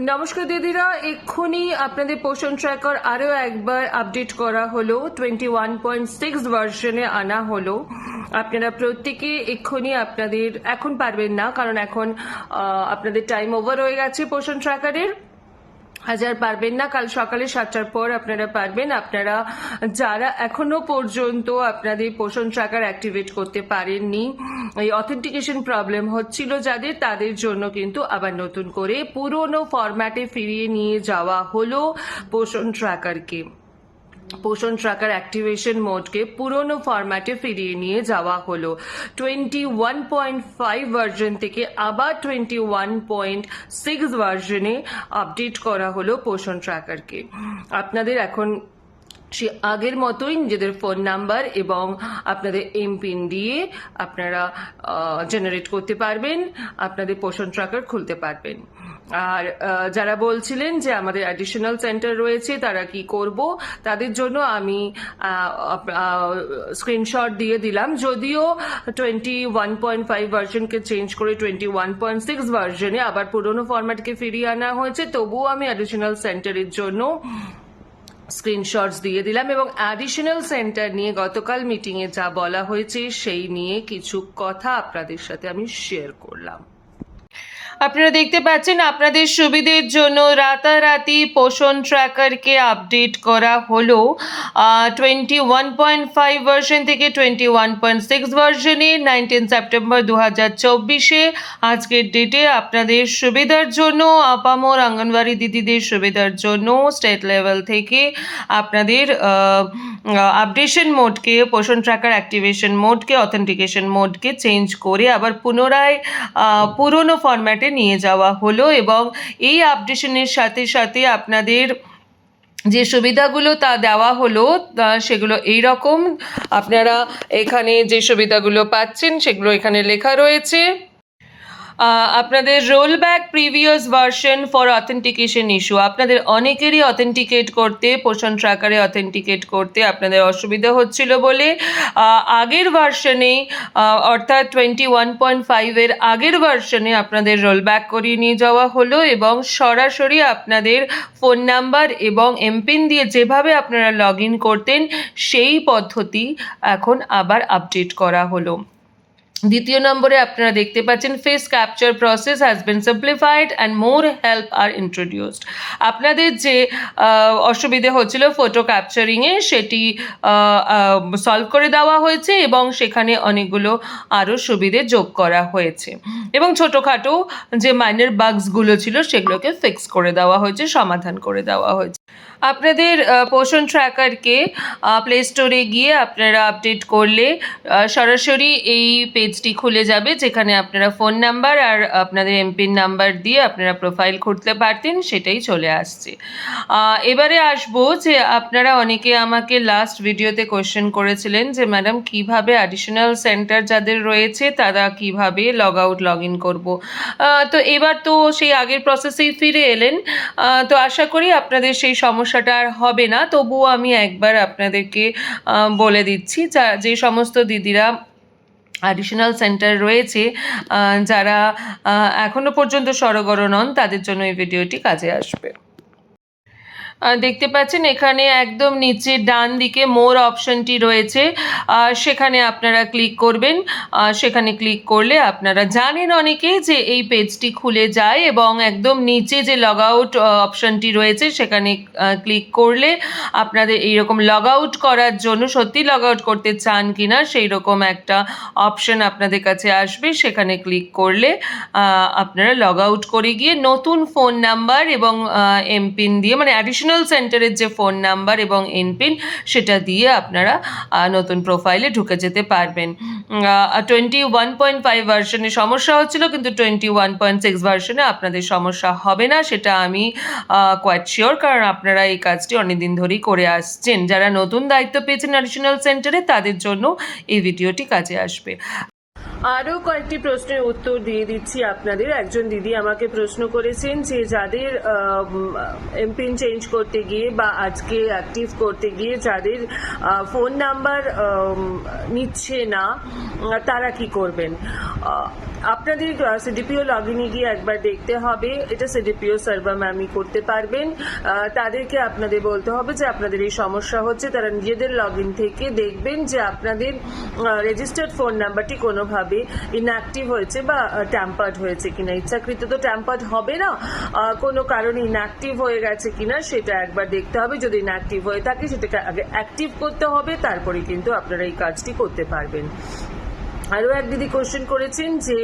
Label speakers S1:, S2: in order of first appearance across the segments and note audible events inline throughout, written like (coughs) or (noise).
S1: নমস্কার দিদিরা, এক্ষুনি আপনাদের পোষণ ট্র্যাকার আরও একবার আপডেট করা হলো। টোয়েন্টি ওয়ান পয়েন্ট সিক্স ভার্সনে আনা হলো। আপনারা প্রত্যেকে এক্ষুনি আপনাদের, এখন পারবেন না, কারণ এখন আপনাদের টাইম ওভার হয়ে গেছে পোষণ ট্র্যাকারের হাজার পারবেন না। কাল সকালে সাতটার পর আপনারা পারবেন। আপনারা যারা এখনও পর্যন্ত আপনাদের পোষণ ট্র্যাকার অ্যাক্টিভেট করতে পারেননি, এই অথেন্টিকেশন প্রবলেম হচ্ছিল যাদের, তাদের জন্য কিন্তু আবার নতুন করে পুরনো ফরম্যাটে ফিরিয়ে নিয়ে যাওয়া হলো পোষণ ট্র্যাকারকে পোষণ ট্র্যাকার অ্যাক্টিভেশন মোডকে পুরনো ফরম্যাটে ফিরিয়ে নিয়ে যাওয়া হলো। Twenty one point five version থেকে আবার টোয়েন্টি ওয়ান পয়েন্ট সিক্স ভার্জনে আপডেট করা হলো পোষণ ট্র্যাকারকে আপনাদের এখন সে আগের মতোই নিজেদের ফোন নাম্বার এবং আপনাদের এমপিন দিয়ে আপনারা জেনারেট করতে পারবেন, আপনাদের পোষণ ট্র্যাকার খুলতে পারবেন। আর যারা বলছিলেন যে আমাদের অ্যাডিশনাল সেন্টার রয়েছে, তারা কি করব? তাদের জন্য আমি স্ক্রিনশট দিয়ে দিলাম। যদিও টোয়েন্টি ওয়ান পয়েন্ট ফাইভ ভার্জনকে চেঞ্জ করে টোয়েন্টি ওয়ান পয়েন্ট সিক্স ভার্জনে আবার পুরোনো ফরম্যাটকে ফিরিয়ে আনা হয়েছে, তবুও আমি অ্যাডিশনাল সেন্টারের জন্য স্ক্রিনশটস দিয়ে দিলাম এবং অ্যাডিশনাল সেন্টার নিয়ে গতকাল মিটিংয়ে যা বলা হয়েছে, সেই নিয়ে কিছু কথা আপনাদের সাথে আমি শেয়ার করলাম। আপনারা দেখতে পাচ্ছেন, আপনাদের সুবিধের জন্য রাতারাতি পোষণ ট্র্যাকারকে আপডেট করা হলো। Twenty one point five version থেকে টোয়েন্টি ওয়ান পয়েন্ট সিক্স ভার্সনে নাইনটিন সেপ্টেম্বর দু হাজার চব্বিশে। আজকের ডেটে আপনাদের সুবিধার জন্য, আপামর আঙ্গনওয়াড়ি দিদিদের সুবিধার জন্য স্টেট লেভেল থেকে আপনাদের আপডেশন মোডকে পোষণ ট্র্যাকার অ্যাক্টিভেশন মোডকে অথেন্টিকেশন মোডকে চেঞ্জ করে আবার পুনরায় পুরনো ফরম্যাটে নিয়ে যাওয়া হলো এবং এই আপডেশনের সাথে সাথে আপনাদের যে সুবিধাগুলো তা দেওয়া হলো সেগুলো এই রকম আপনারা এখানে যে সুবিধাগুলো পাচ্ছেন, সেগুলো এখানে লেখা রয়েছে। আপনাদের roll back previous version for authentication issue আপনাদের অনেকেরই অথেন্টিকেট করতে পোষণ ট্র্যাকারে অথেন্টিকেট করতে আপনাদের অসুবিধা হচ্ছিল বলে আগের ভার্সনে অর্থাৎ টোয়েন্টি ওয়ান পয়েন্ট ফাইভের আগের ভার্সনে আপনাদের রোল ব্যাক করিয়ে নিয়ে যাওয়া হলো এবং সরাসরি আপনাদের ফোন নাম্বার এবং এমপিন দিয়ে যেভাবে আপনারা লগ ইন করতেন, সেই পদ্ধতি এখন আবার আপডেট করা হলো। দ্বিতীয় নম্বরে আপনারা দেখতে পাচ্ছেন face capture process has been simplified and more help are introduced আপনাদের যে অসুবিধে হচ্ছিল ফটো ক্যাপচারিংয়ে সেটি সলভ করে দেওয়া হয়েছে এবং সেখানে অনেকগুলো আরও সুবিধে যোগ করা হয়েছে। এবং ছোটোখাটো যে মাইনের বাগসগুলো ছিল, সেগুলোকে ফিক্স করে দেওয়া হয়েছে, সমাধান করে দেওয়া হয়েছে। আপনাদের পোষণ ট্র্যাকারকে প্লে স্টোরে গিয়ে আপনারা আপডেট করলে সরাসরি এই পেজটি খুলে যাবে, যেখানে আপনারা ফোন নাম্বার আর আপনাদের এমপিন নাম্বার দিয়ে আপনারা প্রোফাইল খুঁজতে পারতেন, সেটাই চলে আসছে। এবারে আসব যে আপনারা অনেকে আমাকে লাস্ট ভিডিওতে কোশ্চেন করেছিলেন যে ম্যাডাম কীভাবে অ্যাডিশনাল সেন্টার যাদের রয়েছে, তারা কীভাবে লগ আউট লগ ইন করব তো এবার তো সেই আগের প্রসেসেই ফিরে এলেন। তো আশা করি আপনাদের সেই সমস্যাটা আর হবে না। তবুও আমি একবার আপনাদেরকে বলে দিচ্ছি যে সমস্ত দিদিরা অ্যাডিশনাল সেন্টার রয়েছে যারা এখনও এখনও পর্যন্ত সরগর নন তাদের জন্য এই ভিডিওটি কাজে আসবে। দেখতে পাচ্ছেন, এখানে একদম নিচে ডান দিকে মোর অপশনটি রয়েছে। সেখানে আপনারা ক্লিক করবেন। সেখানে ক্লিক করলে আপনারা জানেন অনেকে যে এই পেজটি খুলে যায় এবং একদম নিচে যে লগ আউট অপশনটি রয়েছে, সেখানে ক্লিক করলে আপনাদের এইরকম লগ আউট করার জন্য সত্যি লগ আউট করতে চান কিনা সেই রকম একটা অপশন আপনাদের কাছে আসবে। সেখানে ক্লিক করলে আপনারা লগ আউট করে গিয়ে নতুন ফোন নাম্বার এবং এমপিন দিয়ে মানে অ্যাডিশনাল সেন্টারের যে ফোন নাম্বার এবং এনপিন সেটা দিয়ে আপনারা নতুন প্রোফাইলে ঢুকে যেতে পারবেন। টোয়েন্টি ওয়ান পয়েন্ট ফাইভ ভার্সনে সমস্যা হচ্ছিল, কিন্তু টোয়েন্টি ওয়ান পয়েন্ট সিক্স ভার্সনে আপনাদের সমস্যা হবে না, সেটা আমি কোয়াইট শিওর কারণ আপনারা এই কাজটি অনেকদিন ধরেই করে আসছেন। যারা নতুন দায়িত্ব পেয়েছেন অ্যাডিশনাল সেন্টারে তাদের জন্য এই ভিডিওটি কাজে আসবে। আরও কয়েকটি প্রশ্নের উত্তর দিয়ে দিচ্ছি আপনাদের। একজন দিদি আমাকে প্রশ্ন করেছেন যে যাদের এমপিন চেঞ্জ করতে গিয়ে বা আজকে অ্যাক্টিভ করতে গিয়ে যাদের ফোন নাম্বার নিচ্ছে না, তারা কি করবেন? আপনাদের সিডিপিও লগ ইনে গিয়ে একবার দেখতে হবে। এটা সিডিপিও সার্ভার ম্যামই করতে পারবেন। তাদেরকে আপনাদের বলতে হবে যে আপনাদের এই সমস্যা হচ্ছে। তারা নিজেদের লগ থেকে দেখবেন যে আপনাদের রেজিস্টার্ড ফোন নাম্বারটি কোনোভাবে ইনঅ্যাক্টিভ হয়েছে বা ট্যাম্পার্ড হয়েছে কিনা। ইচ্ছাকৃত তো ট্যাম্পার্ড হবে না। কোনো কারণে ইনঅ্যাক্টিভ হয়ে গেছে কিনা সেটা একবার দেখতে হবে। যদি ইনঅ্যাক্টিভ হয়ে থাকে সেটাকে আগে অ্যাক্টিভ করতে হবে। তারপরে কিন্তু আপনারা এই কাজটি করতে পারবেন। আরও এক দিদি কোশ্চেন করেছেন যে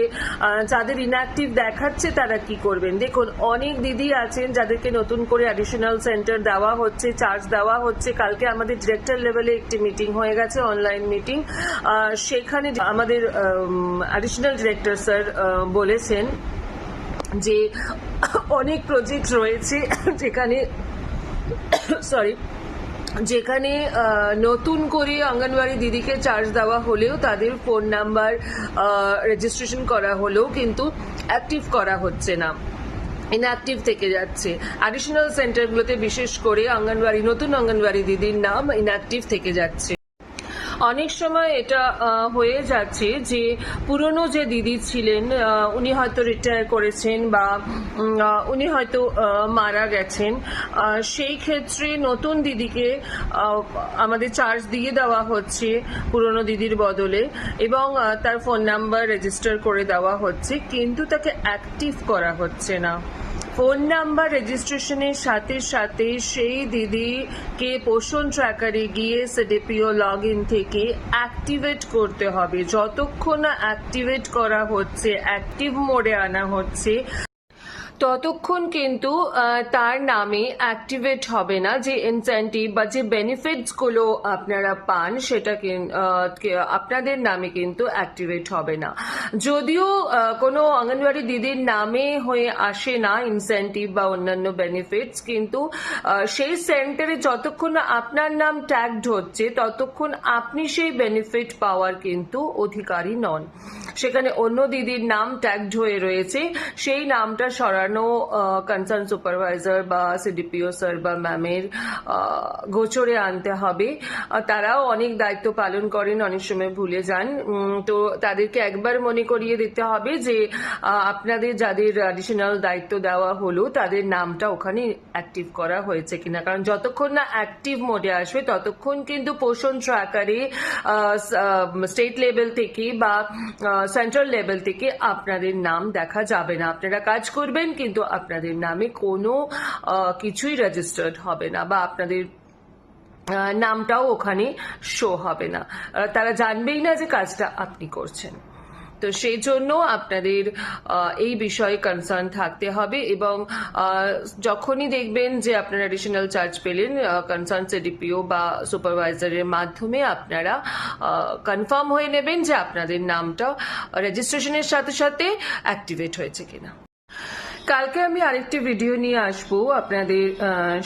S1: যাদের ইনঅ্যাক্টিভ দেখাচ্ছে তারা কি করবেন? দেখুন, অনেক দিদি আছেন যাদেরকে নতুন করে অ্যাডিশনাল সেন্টার দেওয়া হচ্ছে চার্জ দেওয়া হচ্ছে। কালকে আমাদের ডিরেক্টর লেভেলে একটি মিটিং হয়ে গেছে অনলাইন মিটিং সেখানে আমাদের অ্যাডিশনাল ডিরেক্টর স্যার বলেছেন যে, অনেক প্রজেক্ট রয়েছে, যেখানে (coughs) সরি যেখানে নতুন করে অঙ্গনওয়াড়ি দিদিকে চার্জ দেওয়া হলেও তাদের ফোন নাম্বার রেজিস্ট্রেশন করা হলেও কিন্তু অ্যাক্টিভ করা হচ্ছে না। ইনঅ্যাক্টিভ থেকে যাচ্ছে। অ্যাডিশনাল সেন্টারগুলোতে বিশেষ করে অঙ্গনওয়াড়ি, নতুন অঙ্গনওয়াড়ি দিদির নাম ইনঅ্যাক্টিভ থেকে যাচ্ছে। অনেক সময় এটা হয়ে যাচ্ছে যে পুরনো যে দিদি ছিলেন উনি হয়তো রিটায়ার করেছেন বা উনি হয়তো মারা গেছেন। সেই ক্ষেত্রে নতুন দিদিকে আমাদের চার্জ দিয়ে দেওয়া হচ্ছে পুরনো দিদির বদলে এবং তার ফোন নাম্বার রেজিস্টার করে দেওয়া হচ্ছে, কিন্তু তাকে অ্যাক্টিভ করা হচ্ছে না। ফোন নাম্বার রেজিস্ট্রেশনের সাথে সাথে সেই দিদিকে পোষণ ট্র্যাকারে গিয়ে সেডিপিও লগ ইন থেকে অ্যাক্টিভেট করতে হবে। যতক্ষণ না অ্যাক্টিভেট করা হচ্ছে, অ্যাক্টিভ মোডে আনা হচ্ছে ততক্ষণ কিন্তু তার নামে অ্যাক্টিভেট হবে না যে ইনসেন্টিভ বা যে বেনিফিটসগুলো আপনারা পান, সেটা আপনাদের নামে কিন্তু অ্যাক্টিভেট হবে না। যদিও কোনো অঙ্গনওয়াড়ি দিদির নামে হয়ে আসে না ইনসেন্টিভ বা অন্যান্য বেনিফিটস কিন্তু সেই সেন্টারে যতক্ষণ আপনার নাম ট্যাগড হচ্ছে, ততক্ষণ আপনি সেই বেনিফিট পাওয়ার কিন্তু অধিকারী নন। সেখানে অন্য দিদির নাম ট্যাগড হয়ে রয়েছে, সেই নামটা সরানো কনসার্ন সুপারভাইজার বা সিডিপিও স্যার বা ম্যামের গোচরে আনতে হবে তারাও অনেক দায়িত্ব পালন করেন অনেক সময় ভুলে যান তো তাদেরকে একবার মনে করিয়ে দিতে হবে যে আপনাদের যাদের অ্যাডিশনাল দায়িত্ব দেওয়া হলো তাদের নামটা ওখানে অ্যাক্টিভ করা হয়েছে কিনা কারণ যতক্ষণ না অ্যাক্টিভ মোডে আসবে ততক্ষণ কিন্তু পোষণ ট্র্যাকারে স্টেট লেভেল থেকে বা সেন্ট্রাল লেভেল থেকে আপনাদের নাম দেখা যাবে না আপনারা কাজ করবেন কিন্তু আপনাদের নামে কোনো কিছুই রেজিস্টার্ড হবে না বা আপনাদের নামটাও ওখানে শো হবে না। তারা জানবেই না যে কাজটা আপনি করছেন। তো সেই জন্য আপনাদের এই বিষয়ে কনসার্ন থাকতে হবে এবং যখনই দেখবেন যে আপনারা অ্যাডিশনাল চার্জ পেলেন কনসার্ন সিডিপিও বা সুপারভাইজারের মাধ্যমে আপনারা কনফার্ম হয়ে নেবেন যে আপনাদের নামটা রেজিস্ট্রেশনের সাথে সাথে অ্যাক্টিভেট হয়েছে কিনা। কালকে আমি আরেকটি ভিডিও নিয়ে আসব আপনাদের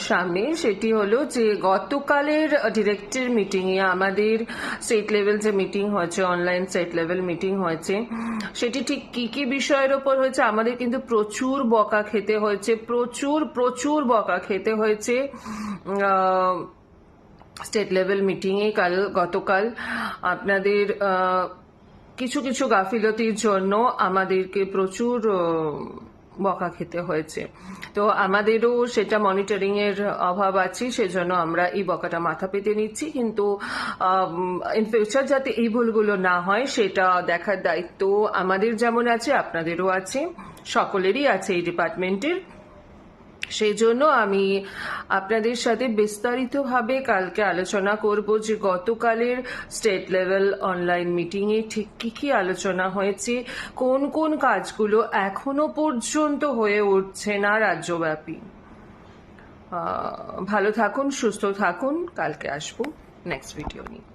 S1: সামনে। সেটি হলো যে গতকালের ডিরেক্টর মিটিং এ আমাদের স্টেট লেভেল যে মিটিং হয়েছে অনলাইন স্টেট লেভেল মিটিং হয়েছে, সেটি ঠিক কি কি বিষয়ের ওপর হয়েছে? আমাদের কিন্তু প্রচুর বকা খেতে হয়েছে, প্রচুর প্রচুর বকা খেতে হয়েছে স্টেট লেভেল মিটিংয়ে কাল, গতকাল। আপনাদের কিছু কিছু গাফিলতির জন্য আমাদেরকে প্রচুর বকা খেতে হয়েছে। তো আমাদেরও সেটা মনিটরিং এর অভাব আছে, সেজন্য আমরা এই বকাটা মাথা পেতে নিচ্ছি। কিন্তু ইন ফিউচার যাতে এই ভুলগুলো না হয়, সেটা দেখার দায়িত্ব আমাদের যেমন আছে, আপনাদেরও আছে। সকলেরই আছে এই ডিপার্টমেন্টের সেই জন্য আমি আপনাদের সাথে বিস্তারিতভাবে কালকে আলোচনা করব যে গতকালের স্টেট লেভেল অনলাইন মিটিংয়ে ঠিক কি কি আলোচনা হয়েছে, কোন কোন কাজগুলো এখনও পর্যন্ত হয়ে উঠছে না রাজ্যব্যাপী। ভালো থাকুন, সুস্থ থাকুন, কালকে আসব নেক্সট ভিডিও নিয়ে।